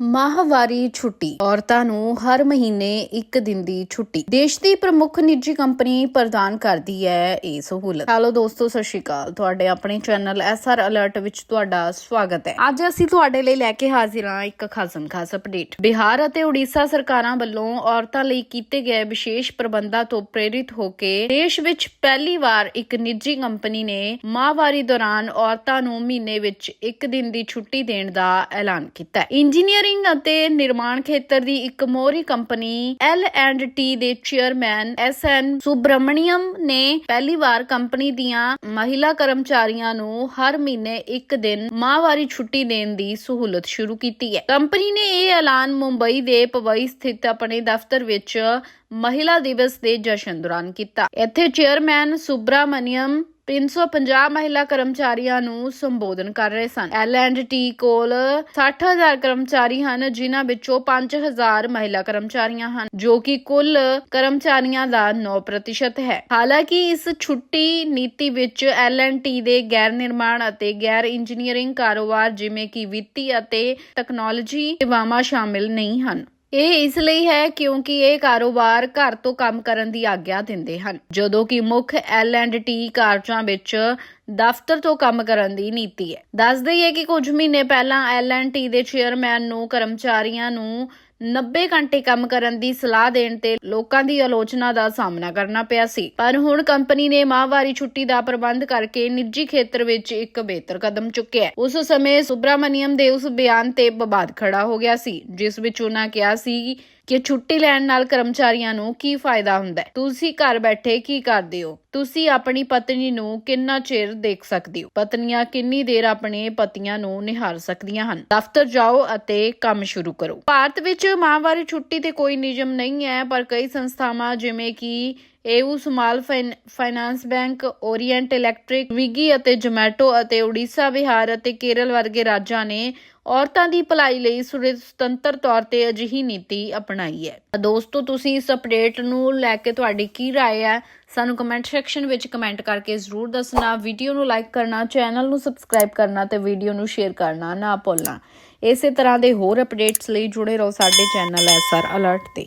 ਮਾਹਵਾਰੀ ਛੁੱਟੀ। ਔਰਤਾਂ ਨੂੰ ਹਰ ਮਹੀਨੇ ਇੱਕ ਦਿਨ ਦੀ ਛੁੱਟੀ। ਦੇਸ਼ ਦੀ ਪ੍ਰਮੁੱਖ ਨਿੱਜੀ ਕੰਪਨੀ ਪ੍ਰਦਾਨ ਕਰਦੀ ਹੈ ਇਹ ਸਹੂਲਤ। ਹੈਲੋ ਦੋਸਤੋ, ਸਤਿ ਸ਼੍ਰੀ ਅਕਾਲ। ਤੁਹਾਡੇ ਆਪਣੇ ਚੈਨਲ ਐਸਆਰ ਅਲਰਟ ਵਿੱਚ ਤੁਹਾਡਾ ਸਵਾਗਤ ਹੈ। ਅੱਜ ਅਸੀਂ ਤੁਹਾਡੇ ਲਈ ਲੈ ਕੇ ਹਾਜ਼ਰ ਹਾਂ ਇੱਕ ਖਾਸਮ ਖਾਸ ਅਪਡੇਟ। ਬਿਹਾਰ ਅਤੇ ਉੜੀਸਾ ਸਰਕਾਰਾਂ ਵੱਲੋਂ ਔਰਤਾਂ ਲਈ ਕੀਤੇ ਗਏ ਵਿਸ਼ੇਸ਼ ਪ੍ਰਬੰਧਾਂ ਤੋਂ ਪ੍ਰੇਰਿਤ ਹੋ ਕੇ ਦੇਸ਼ ਵਿੱਚ ਪਹਿਲੀ ਵਾਰ ਇੱਕ ਨਿੱਜੀ ਕੰਪਨੀ ਨੇ ਮਾਹਵਾਰੀ ਦੌਰਾਨ ਔਰਤਾਂ ਨੂੰ ਮਹੀਨੇ ਵਿੱਚ ਇੱਕ ਦਿਨ ਦੀ ਛੁੱਟੀ ਦੇਣ ਦਾ ਐਲਾਨ ਕੀਤਾ ਹੈ। ਇੰਜੀਨੀਅਰਿੰਗ ਅਤੇ ਨਿਰਮਾਣ ਖੇਤਰ ਦੀ ਇੱਕ ਮੋਹਰੀ ਕੰਪਨੀ L&T ਦੇ ਚੇਅਰਮੈਨ ਐਨ ਸੁਬ੍ਰਮਣੀਅਮ ਨੇ ਪਹਿਲੀ ਵਾਰ ਕੰਪਨੀ ਦੀਆਂ ਮਹਿਲਾ ਕਰਮਚਾਰੀਆਂ ਨੂੰ ਹਰ ਮਹੀਨੇ ਇੱਕ ਦਿਨ ਮਾਹਵਾਰੀ ਛੁੱਟੀ ਦੇਣ ਦੀ ਸਹੂਲਤ ਸ਼ੁਰੂ ਕੀਤੀ ਹੈ। ਕੰਪਨੀ ਨੇ ਇਹ ਐਲਾਨ ਮੁੰਬਈ ਦੇ ਪਵਈ ਸਥਿਤ ਆਪਣੇ ਦਫ਼ਤਰ ਵਿੱਚ ਮਹਿਲਾ ਦਿਵਸ ਦੇ ਜਸ਼ਨ ਦੌਰਾਨ ਕੀਤਾ। ਇੱਥੇ ਚੇਅਰਮੈਨ ਸੁਬਰਾਮਨੀਅਮ 350 ਮਹਿਲਾ ਕਰਮਚਾਰੀਆਂ ਨੂੰ ਸੰਬੋਧਨ ਕਰ ਰਹੇ ਸਨ। L&T ਕੋਲ 60000 ਕਰਮਚਾਰੀ ਹਨ, ਜਿਨ੍ਹਾਂ ਵਿੱਚੋਂ 5000 ਮਹਿਲਾ ਕਰਮਚਾਰੀਆਂ ਹਨ, ਜੋ ਕਿ ਕੁੱਲ ਕਰਮਚਾਰੀਆਂ ਦਾ 9% ਹੈ। ਹਾਲਾਂਕਿ ਇਸ ਛੁੱਟੀ ਨੀਤੀ ਵਿੱਚ L&T ਦੇ ਗੈਰ ਨਿਰਮਾਣ ਅਤੇ ਗੈਰ ਇੰਜੀਨੀਅਰਿੰਗ ਕਾਰੋਬਾਰ ਜਿਵੇਂ ਕਿ ਵਿੱਤੀ ਅਤੇ ਟੈਕਨੋਲੋਜੀ ਸੇਵਾਵਾਂ ਸ਼ਾਮਿਲ ਨਹੀਂ ਹਨ। ਇਹ ਇਸ ਲਈ ਹੈ ਕਿਉਂਕਿ ਇਹ ਕਾਰੋਬਾਰ ਘਰ ਤੋਂ ਕੰਮ ਕਰਨ ਦੀ ਆਗਿਆ ਦਿੰਦੇ ਹਨ। ਜਦੋਂ ਕਿ ਮੁੱਖ ਐਲ ਐਂਡ ਟੀ ਕਾਰਜਾਂ ਵਿੱਚ ਦਫ਼ਤਰ ਤੋਂ ਕੰਮ ਕਰਨ ਦੀ ਨੀਤੀ ਹੈ। ਦੱਸ ਦਈਏ ਕਿ ਕੁਝ ਮਹੀਨੇ ਪਹਿਲਾਂ ਐਲ ਐਂਡ ਟੀ ਦੇ ਚੇਅਰਮੈਨ ਨੂੰ, ਕਰਮਚਾਰੀਆਂ ਨੂੰ 90 ਘੰਟੇ ਕੰਮ ਕਰਨ ਦੀ ਸਲਾਹ ਦੇਣ ਤੇ ਲੋਕਾਂ ਦੀ ਆਲੋਚਨਾ ਦਾ ਸਾਹਮਣਾ ਕਰਨਾ ਪਿਆ ਸੀ। ਪਰ ਹੁਣ ਕੰਪਨੀ ਨੇ ਮਾਹਵਾਰੀ ਛੁੱਟੀ ਦਾ ਪ੍ਰਬੰਧ ਕਰਕੇ ਨਿੱਜੀ ਖੇਤਰ ਵਿੱਚ ਇੱਕ ਬਿਹਤਰ ਕਦਮ ਚੁੱਕਿਆ ਉਸ ਸਮੇਂ ਸੁਬਰਾਮਨੀਅਮ ਦੇ ਉਸ ਬਿਆਨ ਤੇ ਵਿਵਾਦ ਖੜਾ ਹੋ ਗਿਆ ਸੀ, ਜਿਸ ਵਿੱਚ ਉਹਨਾਂ ਕਿਹਾ ਸੀ ਕਿ ਛੁੱਟੀ ਲੈਣ ਨਾਲ ਕਰਮਚਾਰੀਆਂ ਨੂੰ ਕੀ ਫਾਇਦਾ ਹੁੰਦਾ ਹੈ? ਤੁਸੀਂ ਘਰ ਬੈਠੇ ਕੀ ਕਰਦੇ ਹੋ? ਤੁਸੀਂ ਆਪਣੀ ਪਤਨੀ ਨੂੰ ਕਿੰਨਾ ਚਿਰ ਦੇਖ ਸਕਦੇ ਹੋ? ਪਤਨੀਆਂ ਕਿੰਨੀ ਦੇਰ ਆਪਣੇ ਪਤੀਆਂ ਨੂੰ ਨਿਹਾਰ ਸਕਦੀਆਂ ਹਨ? ਦਫ਼ਤਰ ਜਾਓ ਅਤੇ ਕੰਮ ਸ਼ੁਰੂ ਕਰੋ। ਭਾਰਤ ਵਿੱਚ ਮਾਹਵਾਰੀ ਛੁੱਟੀ ਤੇ ਕੋਈ ਨਿਯਮ ਨਹੀਂ ਹੈ, ਪਰ ਕਈ ਸੰਸਥਾਵਾਂ ਜਿਵੇਂ ਕਿ AU small fin- finance bank Orient Electric ਵਿਗੀ ਅਤੇ ਜੋਮੈਟੋ ਅਤੇ ਉੜੀਸਾ ਬਿਹਾਰ ਅਤੇ ਕੇਰਲ ਵਰਗੇ ਰਾਜਾਂ ਨੇ ਔਰਤਾਂ ਦੀ ਭਲਾਈ ਲਈ ਸੁਰ- ਸੁਤੰਤਰ ਤੌਰ ਤੇ ਅਜਿਹੀ ਨੀਤੀ ਅਪਣਾਈ ਹੈ ਤਾਂ ਦੋਸਤੋ ਤੁਸੀਂ ਇਸ ਅਪਡੇਟ ਨੂੰ ਲੈ ਕੇ ਤੁਹਾਡੀ ਕੀ رائے ਹੈ ਸਾਨੂੰ ਕਮੈਂਟ ਸੈਕਸ਼ਨ ਵਿੱਚ ਕਮੈਂਟ ਕਰਕੇ ਜ਼ਰੂਰ ਦੱਸਣਾ ਵੀਡੀਓ ਨੂੰ ਲਾਈਕ ਕਰਨਾ ਚੈਨਲ ਨੂੰ ਸਬਸਕ੍ਰਾਈਬ ਕਰਨਾ ਤੇ ਵੀਡੀਓ ਨੂੰ ਸ਼ੇਅਰ ਕਰਨਾ ਨਾ ਭੁੱਲਣਾ ਇਸੇ ਤਰ੍ਹਾਂ ਦੇ ਹੋਰ ਅਪਡੇਟਸ ਲਈ ਜੁੜੇ ਰਹੋ ਸਾਡੇ ਚੈਨਲ ਐਸਆਰ ਅਲਰਟ ਤੇ